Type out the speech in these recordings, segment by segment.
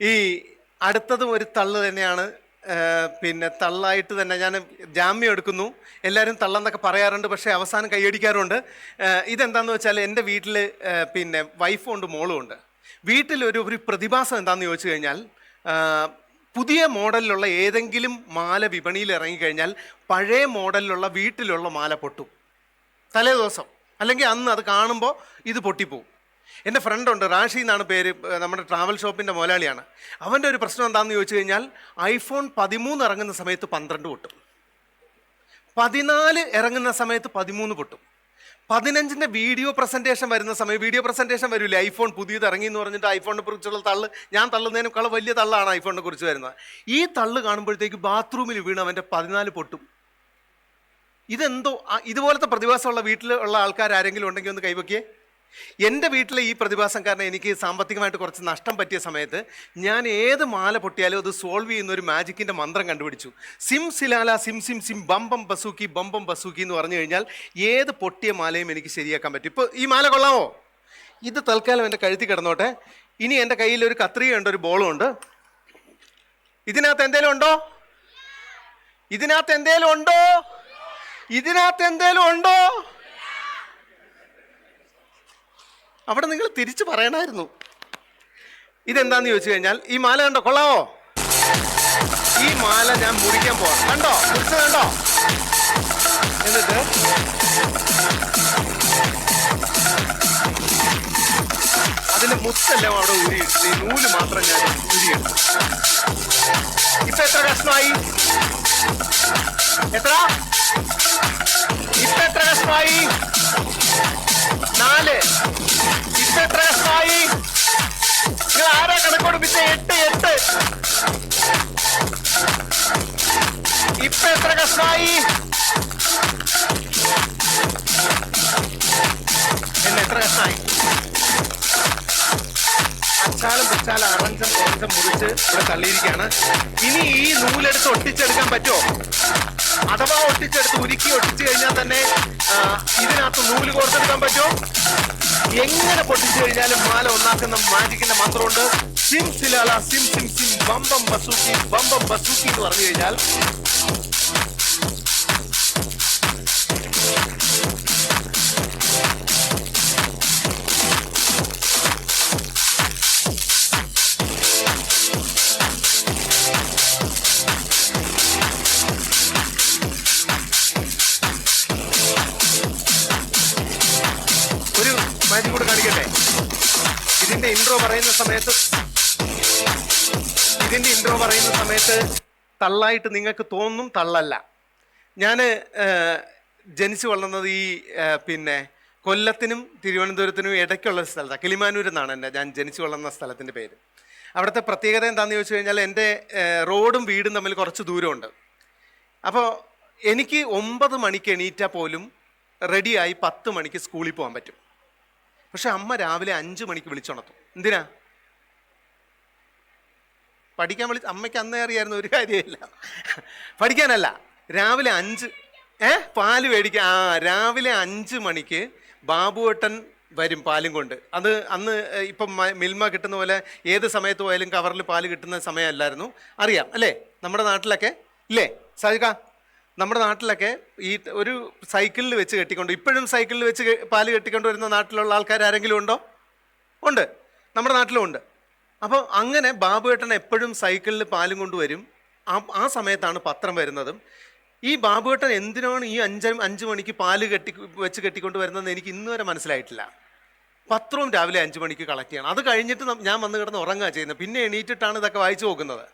ഈ അടുത്തതും ഒരു തള്ള് തന്നെയാണ്. പിന്നെ തള്ളായിട്ട് തന്നെ ഞാൻ ജാമ്യം എടുക്കുന്നു. എല്ലാവരും തള്ളെന്നൊക്കെ പറയാറുണ്ട് പക്ഷേ അവസാനം കൈയടിക്കാറുണ്ട് ഇതെന്താണെന്ന് വെച്ചാൽ എന്റെ വീട്ടിൽ പിന്നെ വൈഫും ഉണ്ട് മോളും ഉണ്ട്. വീട്ടിലൊരു ഒരു പ്രതിഭാസം എന്താണെന്ന് ചോദിച്ചു കഴിഞ്ഞാൽ പുതിയ മോഡലിലുള്ള ഏതെങ്കിലും മാല വിപണിയിൽ ഇറങ്ങിക്കഴിഞ്ഞാൽ പഴയ മോഡലിലുള്ള വീട്ടിലുള്ള മാല പൊട്ടും. തലേ ദിവസം അല്ലെങ്കിൽ അന്ന് അത് കാണുമ്പോൾ ഇത് പൊട്ടിപ്പോവും. എന്റെ ഫ്രണ്ടുണ്ട് റാഷി എന്നാണ് പേര് നമ്മുടെ ട്രാവൽ ഷോപ്പിന്റെ മുതലാളിയാണ്. അവന്റെ ഒരു പ്രശ്നം എന്താണെന്ന് ചോദിച്ചു കഴിഞ്ഞാൽ ഐഫോൺ പതിമൂന്ന് ഇറങ്ങുന്ന സമയത്ത് പന്ത്രണ്ട് പൊട്ടും. പതിനാല് ഇറങ്ങുന്ന സമയത്ത് പതിമൂന്ന് പൊട്ടും. പതിനഞ്ചിന്റെ വീഡിയോ പ്രസന്റേഷൻ വരുന്ന സമയം വീഡിയോ പ്രസന്റേഷൻ വരില്ല ഐഫോൺ പുതിയത് ഇറങ്ങി എന്ന് പറഞ്ഞിട്ട് ഐഫോണിനെ കുറിച്ചുള്ള തള്ള് ഞാൻ തള്ളുന്നതിനേക്കാൾ വലിയ തള്ളാണ് ഐഫോണിനെ കുറിച്ച് വരുന്നത്. ഈ തള്ള് കാണുമ്പോഴത്തേക്ക് ബാത്റൂമിൽ വീണ് അവന്റെ പതിനാല് പൊട്ടും. ഇതെന്തോ ഇതുപോലത്തെ പ്രതിഭാസമുള്ള വീട്ടിലുള്ള ആൾക്കാർ ആരെങ്കിലും ഉണ്ടെങ്കിൽ ഒന്ന് കൈവയ്ക്കേ. എന്റെ വീട്ടിലെ ഈ പ്രതിഭാസം കാരണം എനിക്ക് സാമ്പത്തികമായിട്ട് കുറച്ച് നഷ്ടം പറ്റിയ സമയത്ത് ഞാൻ ഏത് മാല പൊട്ടിയാലും അത് സോൾവ് ചെയ്യുന്ന ഒരു മാജിക്കിന്റെ മന്ത്രം കണ്ടുപിടിച്ചു. സിം സിലാല സിം സിം സിം ബമ്പം ബസൂക്കി ബമ്പം ബസൂക്കി എന്ന് പറഞ്ഞു കഴിഞ്ഞാൽ ഏത് പൊട്ടിയ മാലയും എനിക്ക് ശരിയാക്കാൻ പറ്റും. ഇപ്പോൾ ഈ മാല കൊള്ളാമോ? ഇത് തൽക്കാലം എന്റെ കഴുത്തി കിടന്നോട്ടെ. ഇനി എന്റെ കയ്യിൽ ഒരു കത്രികയുണ്ട് ഒരു ബോളും ഉണ്ട്. ഇതിനകത്ത് എന്തേലും ഉണ്ടോ? ഇതിനകത്ത് എന്തേലും ഉണ്ടോ? ഇതിനകത്ത് എന്തേലും ഉണ്ടോ? അവിടെ നിങ്ങൾ തിരിച്ചു പറയണമായിരുന്നു ഇതെന്താന്ന് ചോദിച്ചു കഴിഞ്ഞാൽ ഈ മാല കണ്ടോ? കൊള്ളാവോ? ഈ മാല ഞാൻ മുറിക്കാൻ പോവാം. കണ്ടോ? മുറിച്ചത് കണ്ടോ? എന്നിട്ട് അതിന്റെ മുത്തെല്ലാം അവിടെ ഊരിയിട്ട് ഈ നൂൽ മാത്രം ഞാൻ ഊരിയെടുത്തു ഇപ്പൊ എത്ര കഷ്ണമായി? എത്ര? ഇപ്പൊ എത്ര കഷ്ണമായി? നാല് അച്ചാലും പിടിച്ചാൽ അറഞ്ചം കുറച്ചം മുറിച്ച് ഇവിടെ തള്ളിയിരിക്കുകയാണ്. ഇനി ഈ നൂലെടുത്ത് ഒട്ടിച്ചെടുക്കാൻ പറ്റുമോ? അഥവാ ഒട്ടിച്ചെടുത്ത് ഉരുക്കി ഒട്ടിച്ചു കഴിഞ്ഞാൽ തന്നെ ഇതിനകത്ത് നൂൽ കോർത്തെടുക്കാൻ പറ്റുമോ? എങ്ങനെ പൊട്ടിച്ചു കഴിഞ്ഞാലും മാല ഒന്നാക്കുന്ന മാജിക്കിന്റെ മന്ത്രമുണ്ട്. സിം സിലാല സിം സിം സിം ബമ്പം ബസൂക്കി ബമ്പം ബസൂക്കി എന്ന് പറഞ്ഞു കഴിഞ്ഞാൽ ഇൻട്രോ പറയുന്ന സമയത്ത് ഇതിന്റെ ഇൻട്രോ പറയുന്ന സമയത്ത് തള്ളായിട്ട് നിങ്ങൾക്ക് തോന്നും തള്ളല്ല. ഞാൻ ജനിച്ചു വളർന്നത് ഈ പിന്നെ കൊല്ലത്തിനും തിരുവനന്തപുരത്തിനും ഇടയ്ക്കുള്ള സ്ഥലത്താണ് കിളിമാനൂർ എന്നാണ് എന്റെ ഞാൻ ജനിച്ചു വളർന്ന സ്ഥലത്തിന്റെ പേര്. അവിടുത്തെ പ്രത്യേകത എന്താണെന്ന് ചോദിച്ചു കഴിഞ്ഞാൽ എന്റെ റോഡും വീടും തമ്മിൽ കുറച്ച് ദൂരമുണ്ട്. അപ്പോൾ എനിക്ക് ഒമ്പത് മണിക്ക് എണീറ്റാൽ പോലും റെഡിയായി പത്ത് മണിക്ക് സ്കൂളിൽ പോകാൻ പറ്റും. പക്ഷെ അമ്മ രാവിലെ അഞ്ച് മണിക്ക് വിളിച്ചുണർത്തും. എന്തിനാ? പഠിക്കാൻ വിളി അമ്മയ്ക്ക് അന്നേ അറിയായിരുന്നു ഒരു കാര്യമില്ല. പഠിക്കാനല്ല രാവിലെ അഞ്ച് ഏ? പാൽ മേടിക്കുക ആ രാവിലെ അഞ്ച് മണിക്ക് ബാബുവേട്ടൻ വരും പാലും കൊണ്ട്. അത് അന്ന് ഇപ്പം മിൽമ കിട്ടുന്ന പോലെ ഏത് സമയത്ത് പോയാലും കവറിൽ പാൽ കിട്ടുന്ന സമയമല്ലായിരുന്നു അറിയാം അല്ലേ? നമ്മുടെ നാട്ടിലൊക്കെ ഇല്ലേ? സാജിക നമ്മുടെ നാട്ടിലൊക്കെ ഈ ഒരു സൈക്കിളിൽ വെച്ച് കെട്ടിക്കൊണ്ട്. ഇപ്പോഴും സൈക്കിളിൽ വെച്ച് പാൽ കെട്ടിക്കൊണ്ട് വരുന്ന നാട്ടിലുള്ള ആൾക്കാർ ആരെങ്കിലും ഉണ്ടോ? ഉണ്ട്. നമ്മുടെ നാട്ടിലും ഉണ്ട്. അപ്പോൾ അങ്ങനെ ബാബു ഏട്ടൻ എപ്പോഴും സൈക്കിളിൽ പാലും കൊണ്ടുവരും ആ ആ സമയത്താണ് പത്രം വരുന്നതും. ഈ ബാബു ഏട്ടൻ എന്തിനാണ് ഈ അഞ്ച് അഞ്ച് മണിക്ക് പാൽ കെട്ടി വെച്ച് കെട്ടിക്കൊണ്ട് വരുന്നതെന്ന് എനിക്ക് ഇന്ന് വരെ മനസ്സിലായിട്ടില്ല. പത്രവും രാവിലെ അഞ്ച് മണിക്ക് കളക്ട് ചെയ്യണം. അത് കഴിഞ്ഞിട്ട് ഞാൻ വന്ന് കിടന്ന് ഉറങ്ങുക ചെയ്യുന്നത്. പിന്നെ എണീറ്റിട്ടാണ് ഇതൊക്കെ വായിച്ചു നോക്കുന്നത്.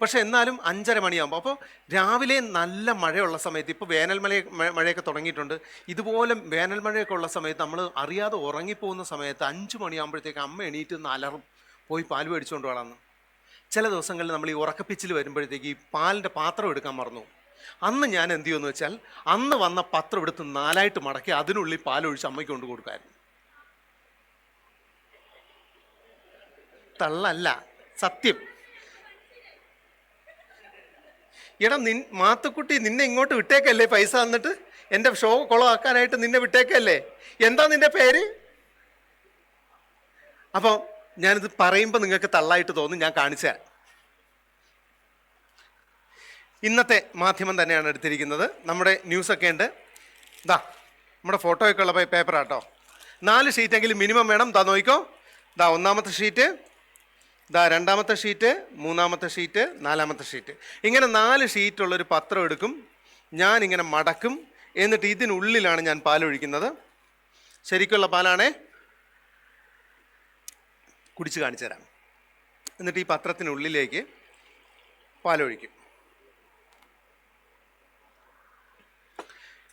പക്ഷെ എന്നാലും അഞ്ചര മണിയാകുമ്പോൾ അപ്പോൾ രാവിലെ നല്ല മഴയുള്ള സമയത്ത് ഇപ്പോൾ വേനൽ മഴ മഴ- മഴയൊക്കെ തുടങ്ങിയിട്ടുണ്ട്. ഇതുപോലെ വേനൽ മഴയൊക്കെ ഉള്ള സമയത്ത് നമ്മൾ അറിയാതെ ഉറങ്ങിപ്പോകുന്ന സമയത്ത് അഞ്ച് മണിയാകുമ്പോഴത്തേക്ക് അമ്മ എണീറ്റ് നിന്ന് അലറും പോയി പാൽ മേടിച്ചുകൊണ്ട് വളർന്നു ചില ദിവസങ്ങളിൽ നമ്മൾ ഈ ഉറക്കപ്പിച്ചിൽ വരുമ്പോഴത്തേക്ക് ഈ പാലിന്റെ പാത്രം എടുക്കാൻ മറന്നു അന്ന് ഞാൻ എന്ത് ചെയ്യുമെന്ന് വെച്ചാൽ അന്ന് വന്ന പത്രം എടുത്ത് നാലായിട്ട് മടക്കി അതിനുള്ളിൽ പാലൊഴിച്ച് അമ്മയ്ക്ക് കൊണ്ട് കൊടുക്കായിരുന്നു തള്ളല്ല സത്യം. എടാ നിൻ മാത്തുക്കുട്ടി നിന്നെ ഇങ്ങോട്ട് വിട്ടേക്കല്ലേ പൈസ തന്നിട്ട്? എന്റെ ഷോ കുളമാക്കാനായിട്ട് നിന്നെ വിട്ടേക്കല്ലേ? എന്താ നിന്റെ പേര്? അപ്പോൾ ഞാനിത് പറയുമ്പോൾ നിങ്ങൾക്ക് തള്ളായിട്ട് തോന്നും ഞാൻ കാണിച്ചു ഇന്നത്തെ മാധ്യമം തന്നെയാണ് എടുത്തിരിക്കുന്നത്. നമ്മുടെ ന്യൂസൊക്കെ ഉണ്ട്. ഇതാ നമ്മുടെ ഫോട്ടോയൊക്കെ ഉള്ള പേപ്പറാട്ടോ. നാല് ഷീറ്റെങ്കിലും മിനിമം വേണം. ദാ നോക്കിക്കോ. ദാ ഒന്നാമത്തെ ഷീറ്റ്. ദാ രണ്ടാമത്തെ ഷീറ്റ് മൂന്നാമത്തെ ഷീറ്റ് നാലാമത്തെ ഷീറ്റ്. ഇങ്ങനെ നാല് ഷീറ്റുള്ളൊരു പത്രം എടുക്കും ഞാൻ ഇങ്ങനെ മടക്കും എന്നിട്ട് ഇതിനുള്ളിലാണ് ഞാൻ പാലൊഴിക്കുന്നത്. ശരിക്കുള്ള പാലാണേ? കുടിച്ച് കാണിച്ചു തരാം. എന്നിട്ട് ഈ പത്രത്തിനുള്ളിലേക്ക് പാലൊഴിക്കും.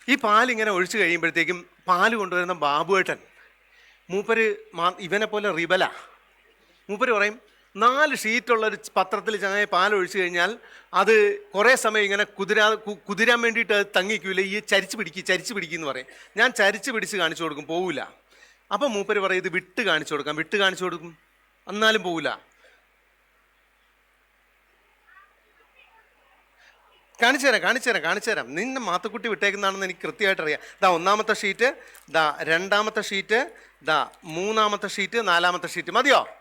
ഈ പാലിങ്ങനെ ഒഴിച്ചു കഴിയുമ്പോഴത്തേക്കും പാൽ കൊണ്ടുവരുന്ന ബാബുവേട്ടൻ മൂപ്പര് മാ ഇവനെ പോലെ റിബല. മൂപ്പര് പറയും നാല് ഷീറ്റുള്ള ഒരു പത്രത്തിൽ ചങ്ങനെ പാലൊഴിച്ചു കഴിഞ്ഞാൽ അത് കുറേ സമയം ഇങ്ങനെ കുതിരാ കുതിരാൻ വേണ്ടിയിട്ട് അത് തങ്ങിക്കൂല. ഈ ചരിച്ച് പിടിക്കുക ചരിച്ച് പിടിക്കുക എന്ന് പറയും. ഞാൻ ചരിച്ച് പിടിച്ച് കാണിച്ചു കൊടുക്കും പോവില്ല അപ്പം മൂപ്പര് പറയും ഇത് വിട്ട് കാണിച്ചു കൊടുക്കാം. വിട്ട് കാണിച്ചു കൊടുക്കും. എന്നാലും പോവില്ല കാണിച്ചു തരാം കാണിച്ചു തരാം കാണിച്ചു തരാം. നിന്നെ മാത്തുക്കുട്ടി വിട്ടേക്കുന്നതാണെന്ന് എനിക്ക് കൃത്യമായിട്ട് അറിയാം ദാ ഒന്നാമത്തെ ഷീറ്റ് ദാ രണ്ടാമത്തെ ഷീറ്റ് ദാ മൂന്നാമത്തെ ഷീറ്റ് നാലാമത്തെ ഷീറ്റ്. മതിയോ?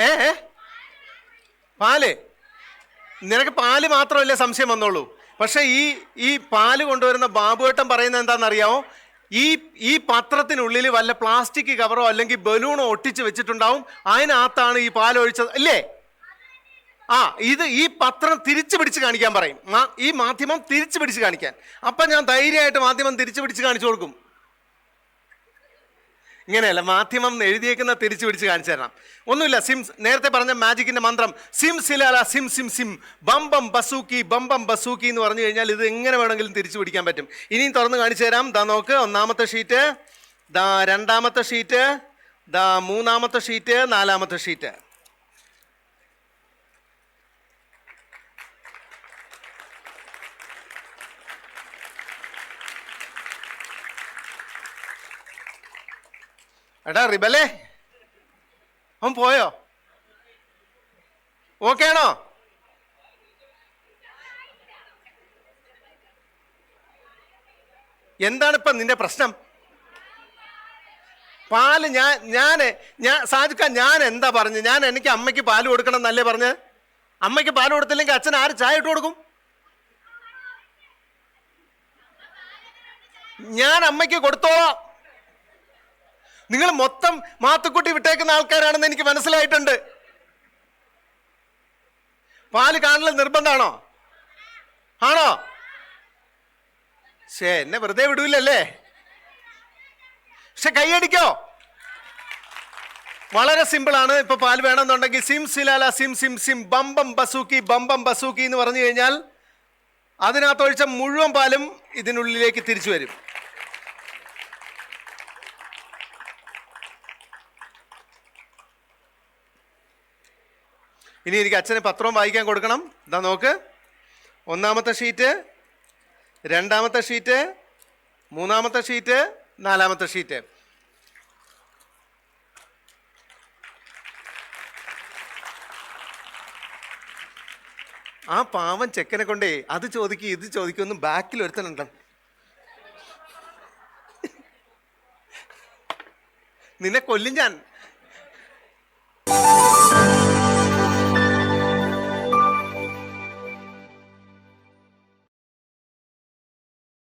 ഏ? പാൽ. നിനക്ക് പാൽ മാത്രമല്ലേ സംശയം വന്നോളൂ പക്ഷേ ഈ ഈ പാൽ കൊണ്ടുവരുന്ന ബാബുവേട്ടൻ പറയുന്നത് എന്താണെന്നറിയാമോ ഈ ഈ പത്രത്തിനുള്ളിൽ വല്ല പ്ലാസ്റ്റിക് കവറോ അല്ലെങ്കിൽ ബലൂണോ ഒട്ടിച്ച് വെച്ചിട്ടുണ്ടാവും. അതിനകത്താണ് ഈ പാൽ ഒഴിച്ചത്. അല്ലേ? ആ ഇത് ഈ പത്രം തിരിച്ചു പിടിച്ച് കാണിക്കാൻ പറയും. ഈ മാധ്യമം തിരിച്ചു പിടിച്ച് കാണിക്കാൻ. അപ്പം ഞാൻ ധൈര്യമായിട്ട് മാധ്യമം തിരിച്ചു പിടിച്ച് കാണിച്ചു കൊടുക്കും. ഇങ്ങനെയല്ല മാധ്യമം എഴുതിയേക്കുന്ന തിരിച്ചു പിടിച്ച് കാണിച്ചു തരണം. ഒന്നുമില്ല സിം നേരത്തെ പറഞ്ഞ മാജിക്കിന്റെ മന്ത്രം സിം സിലാല സിം സിം സിം ബം ബംബം ബസൂക്കി ബം ബസൂക്കി എന്ന് പറഞ്ഞു കഴിഞ്ഞാൽ ഇത് എങ്ങനെ വേണമെങ്കിലും തിരിച്ചു പിടിക്കാൻ പറ്റും. ഇനിയും തുറന്ന് കാണിച്ചു തരാം. ദാ നോക്ക് ഒന്നാമത്തെ ഷീറ്റ് ദാ രണ്ടാമത്തെ ഷീറ്റ് ദാ മൂന്നാമത്തെ ഷീറ്റ് നാലാമത്തെ ഷീറ്റ്. എടാ റിബലേ അവൻ പോയോ? ഓക്കെ ആണോ എന്താണ് ഇപ്പം നിന്റെ പ്രശ്നം? പാൽ ഞാൻ ഞാൻ ഞാൻ സാജുക്ക ഞാൻ എന്താ പറഞ്ഞു? ഞാൻ എനിക്ക് അമ്മയ്ക്ക് പാൽ കൊടുക്കണം എന്നല്ലേ പറഞ്ഞ്? അമ്മയ്ക്ക് പാൽ കൊടുത്തില്ലെങ്കിൽ അച്ഛൻ ആര് ചായ ഇട്ട് കൊടുക്കും? ഞാൻ അമ്മയ്ക്ക് കൊടുത്തോളാം. നിങ്ങൾ മൊത്തം മാത്തുക്കുട്ടി വിട്ടേക്കുന്ന ആൾക്കാരാണെന്ന് എനിക്ക് മനസ്സിലായിട്ടുണ്ട്. പാൽ കാണൽ നിർബന്ധമാണോ ആണോ? ശേ എന്നെ വെറുതെ വിടൂലല്ലേ? പക്ഷെ കൈയടിക്കോ വളരെ സിമ്പിളാണ്. ഇപ്പൊ പാൽ വേണമെന്നുണ്ടെങ്കിൽ സിം സിലാല സിം സിം സിം ബംബം ബസൂക്കി ബംബം ബസൂക്കി എന്ന് പറഞ്ഞു കഴിഞ്ഞാൽ അതിനകത്തൊഴിച്ച മുഴുവൻ പാലും ഇതിനുള്ളിലേക്ക് തിരിച്ചു വരും. ഇനി എനിക്ക് അച്ഛന് പത്രവും വായിക്കാൻ കൊടുക്കണം. ഇതാ നോക്ക്. ഒന്നാമത്തെ ഷീറ്റ് രണ്ടാമത്തെ ഷീറ്റ് മൂന്നാമത്തെ ഷീറ്റ് നാലാമത്തെ ഷീറ്റ്. ആ പാവൻ ചെക്കനെ കൊണ്ടേ അത് ചോദിക്കും ഇത് ചോദിക്കുമെന്ന് ബാക്കിൽ ഒരുത്തനുണ്ട്. നിന്നെ കൊല്ലും ഞാൻ.